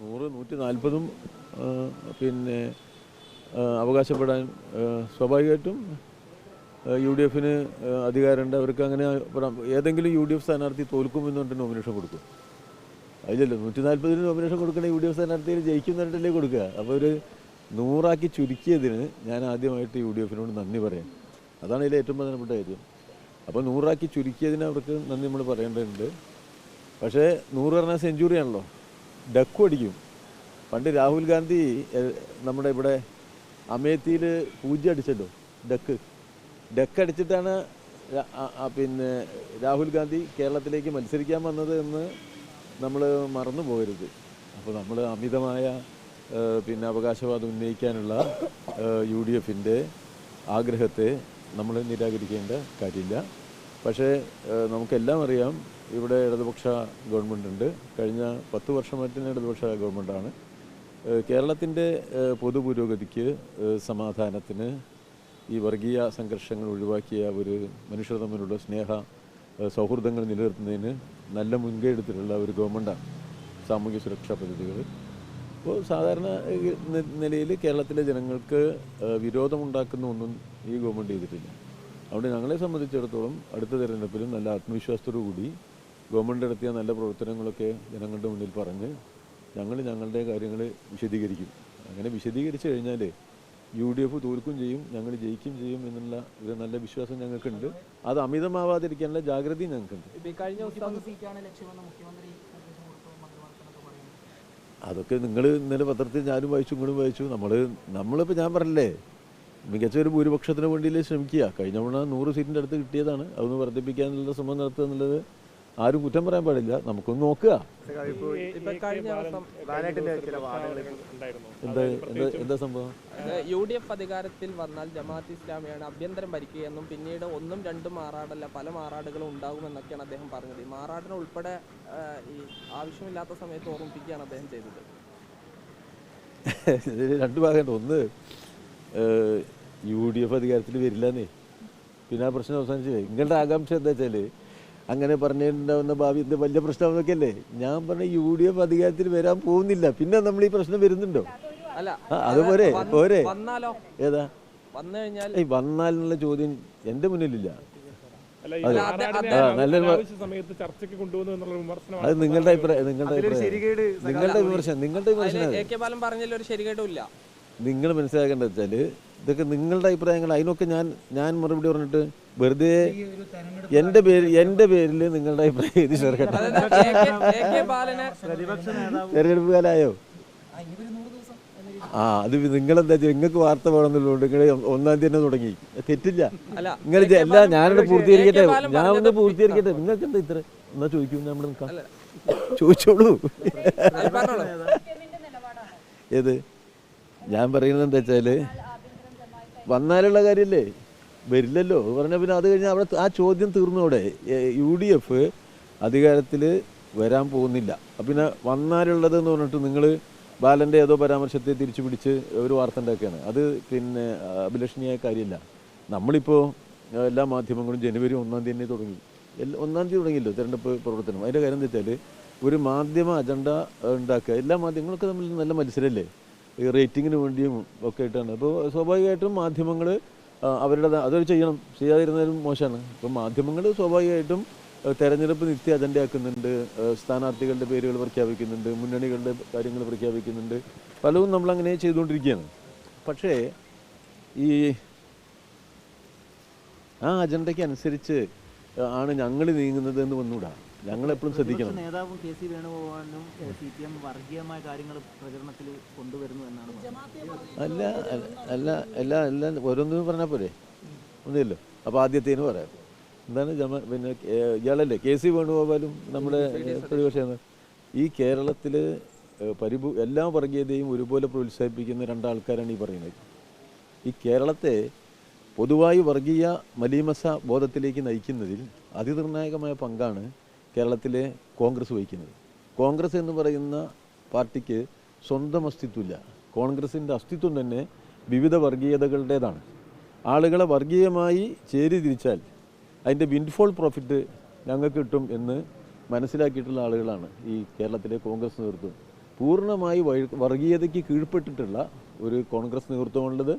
നൂറ് നൂറ്റി നാൽപ്പതും പിന്നെ അവകാശപ്പെടാൻ സ്വാഭാവികമായിട്ടും യു ഡി എഫിന് അധികാരമുണ്ട്. അവർക്ക് അങ്ങനെ ഏതെങ്കിലും യു ഡി എഫ് സ്ഥാനാർത്ഥി തോൽക്കുമെന്ന് പറഞ്ഞിട്ട് നോമിനേഷൻ കൊടുക്കും. അതിലല്ലോ നൂറ്റി നാൽപ്പതിന് നോമിനേഷൻ കൊടുക്കണ യു ഡി എഫ് സ്ഥാനാർത്ഥിയിൽ ജയിക്കും എന്ന് പറഞ്ഞിട്ടല്ലേ കൊടുക്കുക? അപ്പോൾ ഒരു നൂറാക്കി ചുരുക്കിയതിന് ഞാൻ ആദ്യമായിട്ട് യു ഡി എഫിനോട് നന്ദി പറയാം. അതാണ് ഇതിൽ ഏറ്റവും പ്രധാനപ്പെട്ട കാര്യം. അപ്പോൾ നൂറാക്കി ചുരുക്കിയതിന് അവർക്ക് നന്ദി നമ്മൾ പറയേണ്ടതുണ്ട്. പക്ഷേ നൂറ് പറഞ്ഞാൽ സെഞ്ചുറി ആണല്ലോ. ഡക്കും അടിക്കും. പണ്ട് രാഹുൽ ഗാന്ധി നമ്മുടെ ഇവിടെ അമേത്തിയിൽ പൂജ്യം അടിച്ചല്ലോ ഡക്ക്. ഡക്ക് അടിച്ചിട്ടാണ് പിന്നെ രാഹുൽ ഗാന്ധി കേരളത്തിലേക്ക് മത്സരിക്കാൻ വന്നത് എന്ന് നമ്മൾ മറന്നു പോകരുത്. അപ്പോൾ നമ്മൾ അമിതമായ പിന്നെ അവകാശവാദം ഉന്നയിക്കാനുള്ള യു ഡി എഫിന്റെ ആഗ്രഹത്തെ നമ്മൾ നിരാകരിക്കേണ്ട കാര്യമില്ല. പക്ഷേ നമുക്കെല്ലാം അറിയാം ഇവിടെ ഇടതുപക്ഷ ഗവൺമെന്റ് ഉണ്ട്. കഴിഞ്ഞ പത്ത് വർഷമായിട്ട് തന്നെ ഇടതുപക്ഷ ഗവൺമെന്റാണ് കേരളത്തിന്റെ പൊതു പുരോഗതിക്ക് സമാധാനത്തിന് ഈ വർഗീയ സംഘർഷങ്ങൾ ഒഴിവാക്കിയ ഒരു മനുഷ്യർ തമ്മിലുള്ള സ്നേഹ സൗഹൃദങ്ങൾ നിലനിർത്തുന്നതിന് നല്ല മുൻകൈ എടുത്തിട്ടുള്ള ഒരു ഗവൺമെന്റാണ് സാമൂഹ്യ സുരക്ഷാ പദ്ധതികൾ. അപ്പോൾ സാധാരണ നിലയിൽ കേരളത്തിലെ ജനങ്ങൾക്ക് വിരോധമുണ്ടാക്കുന്ന ഒന്നും ഈ ഗവൺമെന്റ് ചെയ്തിട്ടില്ല. അതുകൊണ്ട് ഞങ്ങളെ സംബന്ധിച്ചിടത്തോളം അടുത്ത തിരഞ്ഞെടുപ്പിലും നല്ല ആത്മവിശ്വാസത്തോടു കൂടി ഗവൺമെന്റ് നടത്തിയ നല്ല പ്രവർത്തനങ്ങളൊക്കെ ജനങ്ങളുടെ മുന്നിൽ പറഞ്ഞ് ഞങ്ങൾ ഞങ്ങളുടെ കാര്യങ്ങൾ വിശദീകരിക്കും. അങ്ങനെ വിശദീകരിച്ചു കഴിഞ്ഞാൽ യു ഡി എഫ് തോൽക്കും ചെയ്യും ഞങ്ങൾ ജയിക്കും ചെയ്യും എന്നുള്ള ഒരു നല്ല വിശ്വാസം ഞങ്ങൾക്കുണ്ട്. അത് അമിതമാവാതിരിക്കാനുള്ള ജാഗ്രതയും ഞങ്ങൾക്കുണ്ട്. അതൊക്കെ നിങ്ങൾ ഇന്നലെ പത്രത്തിൽ ഞാനും വായിച്ചു ഇങ്ങളും വായിച്ചു. നമ്മൾ നമ്മളിപ്പോൾ ഞാൻ പറഞ്ഞില്ലേ മികച്ച ഒരു ഭൂരിപക്ഷത്തിന് വേണ്ടിയില്ലേ ശ്രമിക്കുക. കഴിഞ്ഞ തവണ നൂറ് സീറ്റിന്റെ അടുത്ത് കിട്ടിയതാണ്. അതൊന്ന് വർദ്ധിപ്പിക്കാനുള്ള ശ്രമം നടത്തുക എന്നുള്ളത് ആരും കുറ്റം പറയാൻ പാടില്ല. നമുക്കൊന്ന് നോക്കുക. ഇപ്പൊ കഴിഞ്ഞ ദിവസം ബാലേട്ടിന്റെ ചില വാദങ്ങൾ എന്താ എന്താ എന്താ സംഭവം? യു ഡി എഫ് അധികാരത്തിൽ വന്നാൽ ജമാഅത്ത് ഇസ്ലാമിയാണ് അഭ്യന്തരം ഭരിക്കുകയെന്നും പിന്നീട് ഒന്നും രണ്ടും മാറാടല്ല പല മാറാടുകളും ഉണ്ടാകുമെന്നൊക്കെയാണ് അദ്ദേഹം പറഞ്ഞത്. ഈ മാറാടിനെ ഉൾപ്പെടെ ഈ ആവശ്യമില്ലാത്ത സമയത്ത് ഓർമ്മിപ്പിക്കുകയാണ് അദ്ദേഹം ചെയ്തത്. ഇതിൽ രണ്ട് ഭാഗമുണ്ട്. ഒന്ന് യു ഡി എഫ് അധികാരത്തിൽ വരില്ലെന്നേ. പിന്നെ ആ പ്രശ്നം അവസാനിച്ചു നിങ്ങളുടെ ആകാംക്ഷ എന്താ വെച്ചാൽ അങ്ങനെ പറഞ്ഞിട്ടുണ്ടാവുന്ന ഭാവി എന്ത് വലിയ പ്രശ്നമൊക്കെ അല്ലേ ഞാൻ പറഞ്ഞ യു ഡി എഫ് അധികാരത്തിൽ വരാൻ പോകുന്നില്ല. പിന്നെ നമ്മൾ ഈ പ്രശ്നം വരുന്നുണ്ടോ? അല്ല അതുപോലെ അത് പോരെ ഏതാ? വന്നു കഴിഞ്ഞാൽ ഏയ് വന്നാൽ എന്നുള്ള ചോദ്യം എന്റെ മുന്നിലില്ല. അല്ല ഈ അതെ. നിങ്ങളുടെ അഭിപ്രായം നിങ്ങളുടെ അഭിപ്രായം. നിങ്ങളുടെ വിമർശനം നിങ്ങളുടെ വിമർശനം നിങ്ങൾ മനസ്സിലാക്കേണ്ടത് വെച്ചാൽ ഇതൊക്കെ നിങ്ങളുടെ അഭിപ്രായങ്ങൾ. അതിനൊക്കെ ഞാൻ ഞാൻ മറുപടി പറഞ്ഞിട്ട് വെറുതെ എന്റെ പേര് എന്റെ പേരിൽ നിങ്ങളുടെ അഭിപ്രായം ചേർക്കട്ടെ തെരഞ്ഞെടുപ്പ് കാലമായോ ആ അത് നിങ്ങളെന്താ വെച്ചാൽ നിങ്ങൾക്ക് വാർത്ത വേണമെന്നുള്ളതുകൊണ്ട് നിങ്ങൾ ഒന്നാം തീയതി തന്നെ തുടങ്ങി. തെറ്റില്ല. അല്ല നിങ്ങൾ എല്ലാ ഞാനിവിടെ പൂർത്തീകരിക്കട്ടെ. ഞാൻ ഒന്ന് പൂർത്തീകരിക്കട്ടെ. നിങ്ങൾക്ക് എന്താ ഇത്ര? എന്നാ ചോദിക്കും നമ്മൾ നിൽക്കാം. ചോദിച്ചോളൂ. ഏത്? ഞാൻ പറയുന്നത് എന്താ വെച്ചാൽ വന്നാലുള്ള കാര്യല്ലേ? വരില്ലല്ലോ. പറഞ്ഞ പിന്നെ അത് കഴിഞ്ഞാൽ അവിടെ ആ ചോദ്യം തീർന്നോടെ യു ഡി എഫ് അധികാരത്തിൽ വരാൻ പോകുന്നില്ല. പിന്നെ വന്നാലുള്ളത് എന്ന് പറഞ്ഞിട്ട് നിങ്ങൾ ബാലന്റെ ഏതോ പരാമർശത്തെ തിരിച്ചു പിടിച്ച് ഒരു വാർത്ത ഉണ്ടാക്കുകയാണ്. അത് പിന്നെ അഭിലഷണീയ കാര്യമല്ല. നമ്മളിപ്പോൾ എല്ലാ മാധ്യമങ്ങളും ജനുവരി ഒന്നാം തീയതി തന്നെ തുടങ്ങി. എല്ലാ ഒന്നാം തീയതി തുടങ്ങിയല്ലോ തിരഞ്ഞെടുപ്പ് പ്രവർത്തനം. അതിന്റെ കാര്യം എന്താ വെച്ചാൽ ഒരു മാധ്യമ അജണ്ട ഉണ്ടാക്കുക. എല്ലാ മാധ്യമങ്ങളൊക്കെ തമ്മിൽ നല്ല മത്സരമല്ലേ ഈ റേറ്റിങ്ങിന് വേണ്ടിയും ഒക്കെ ആയിട്ടാണ് അപ്പോൾ സ്വാഭാവികമായിട്ടും മാധ്യമങ്ങൾ അവരുടെ അതൊരു ചെയ്യണം. ചെയ്യാതിരുന്നാലും മോശമാണ്. അപ്പോൾ മാധ്യമങ്ങൾ സ്വാഭാവികമായിട്ടും തെരഞ്ഞെടുപ്പ് നിത്യ അജണ്ടയാക്കുന്നുണ്ട്. സ്ഥാനാർത്ഥികളുടെ പേരുകൾ പ്രഖ്യാപിക്കുന്നുണ്ട്. മുന്നണികളുടെ കാര്യങ്ങൾ പ്രഖ്യാപിക്കുന്നുണ്ട്. പലതും നമ്മളങ്ങനെ ചെയ്തുകൊണ്ടിരിക്കുകയാണ്. പക്ഷേ ഈ ആ അജണ്ടയ്ക്ക് അനുസരിച്ച് ആണ് ഞങ്ങൾ നീങ്ങുന്നത് എന്ന് വന്നൂടാ ഞങ്ങളെപ്പോഴും ശ്രദ്ധിക്കണം. നേതാവും കെ സി വേണുഗോപാലിനും സി പി എം വർഗീയമായ കാര്യങ്ങൾ പ്രചരണത്തിൽ കൊണ്ടുവരുന്നു എന്നാണ് അല്ല അല്ല അല്ല അല്ല ഓരോന്നും പറഞ്ഞാൽ പോരെ? ഒന്നുമില്ലോ അപ്പോൾ ആദ്യത്തേന് പറയാം. എന്താണ് ജമ പിന്നെ ഇയാളല്ലേ? കെ സി വേണുഗോപാലും നമ്മുടെ പ്രതിപക്ഷമാണ് ഈ കേരളത്തിൽ പരിഭൂ എല്ലാ വർഗീയതയും ഒരുപോലെ പ്രോത്സാഹിപ്പിക്കുന്ന രണ്ടാൾക്കാരാണ് ഈ പറയുന്നത്. ഈ കേരളത്തെ പൊതുവായി വർഗീയ മലീമസ ബോധത്തിലേക്ക് നയിക്കുന്നതിൽ അതിനിർണായകമായ പങ്കാണ് കേരളത്തിലെ കോൺഗ്രസ് വഹിക്കുന്നത്. കോൺഗ്രസ് എന്ന് പറയുന്ന പാർട്ടിക്ക് സ്വന്തം അസ്തിത്വമില്ല. കോൺഗ്രസിന്റെ അസ്തിത്വം തന്നെ വിവിധ വർഗീയതകളുടേതാണ്. ആളുകളെ വർഗീയമായി ചേരി തിരിച്ചാൽ അതിന്റെ വിൻഫോൾ പ്രോഫിറ്റ് ഞങ്ങൾക്ക് കിട്ടും എന്ന് മനസ്സിലാക്കിയിട്ടുള്ള ആളുകളാണ് ഈ കേരളത്തിലെ കോൺഗ്രസ് നേതൃത്വം. പൂർണമായി വർഗീയതയ്ക്ക് കീഴ്പ്പെട്ടിട്ടുള്ള ഒരു കോൺഗ്രസ് നേതൃത്വമുള്ളത്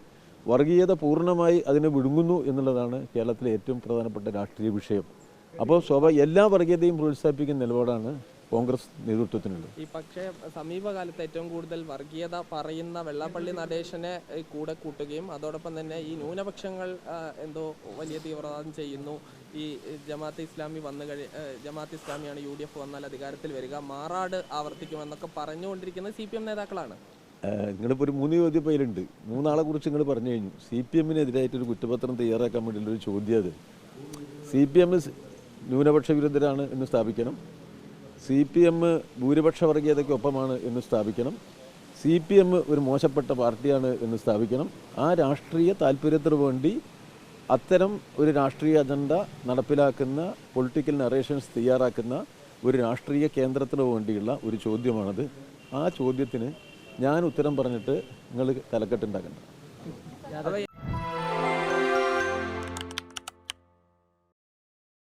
വർഗീയത പൂർണമായി അതിനെ വിഴുങ്ങുന്നു എന്നുള്ളതാണ് കേരളത്തിലെ ഏറ്റവും പ്രധാനപ്പെട്ട രാഷ്ട്രീയ വിഷയം. അപ്പോൾ സ്വാഭാ എല്ലാ വർഗീയതയും പ്രോത്സാഹിപ്പിക്കുന്ന നിലപാടാണ് കോൺഗ്രസ് നേതൃത്വത്തിനുള്ളത്. ഈ പക്ഷേ സമീപകാലത്ത് ഏറ്റവും കൂടുതൽ വർഗീയത പറയുന്ന വെള്ളാപ്പള്ളി നടേശനെ കൂടെ കൂട്ടുകയും അതോടൊപ്പം തന്നെ ഈ ന്യൂനപക്ഷങ്ങൾ എന്തോ വലിയ തീവ്രവാദം ചെയ്യുന്നു. ഈ ജമാഅത്ത് ഇസ്ലാമി വന്നു കഴി ജമാഅത്ത് ഇസ്ലാമിയാണ് യു ഡി എഫ് വന്നാൽ അധികാരത്തിൽ വരിക മാറാട് ആവർത്തിക്കുമെന്നൊക്കെ പറഞ്ഞുകൊണ്ടിരിക്കുന്നത് സി പി എം നേതാക്കളാണ്. നിങ്ങളിപ്പോൾ ഒരു മൂന്ന് ചോദ്യം പേരുണ്ട് മൂന്നാളെ കുറിച്ച് നിങ്ങൾ പറഞ്ഞു കഴിഞ്ഞു. സി പി എമ്മിനെതിരായിട്ടൊരു കുറ്റപത്രം തയ്യാറാക്കാൻ വേണ്ടിയുള്ള ഒരു ചോദ്യം അത്. സി പി എം ന്യൂനപക്ഷ വിരുദ്ധരാണ് എന്ന് സ്ഥാപിക്കണം. സി പി എം ഭൂരിപക്ഷ വർഗീയതയ്ക്കൊപ്പമാണ് എന്ന് സ്ഥാപിക്കണം. സി പി എം ഒരു മോശപ്പെട്ട പാർട്ടിയാണ് എന്ന് സ്ഥാപിക്കണം. ആ രാഷ്ട്രീയ താല്പര്യത്തിന് വേണ്ടി അത്തരം ഒരു രാഷ്ട്രീയ അജണ്ട നടപ്പിലാക്കുന്ന പൊളിറ്റിക്കൽ നറേഷൻസ് തയ്യാറാക്കുന്ന ഒരു രാഷ്ട്രീയ കേന്ദ്രത്തിന് വേണ്ടിയുള്ള ഒരു ചോദ്യമാണത്. ആ ചോദ്യത്തിന് ഞാൻ ഉത്തരം പറഞ്ഞിട്ട് നിങ്ങൾ തലക്കെട്ടുണ്ടാക്കണ്ട അപ്പൊ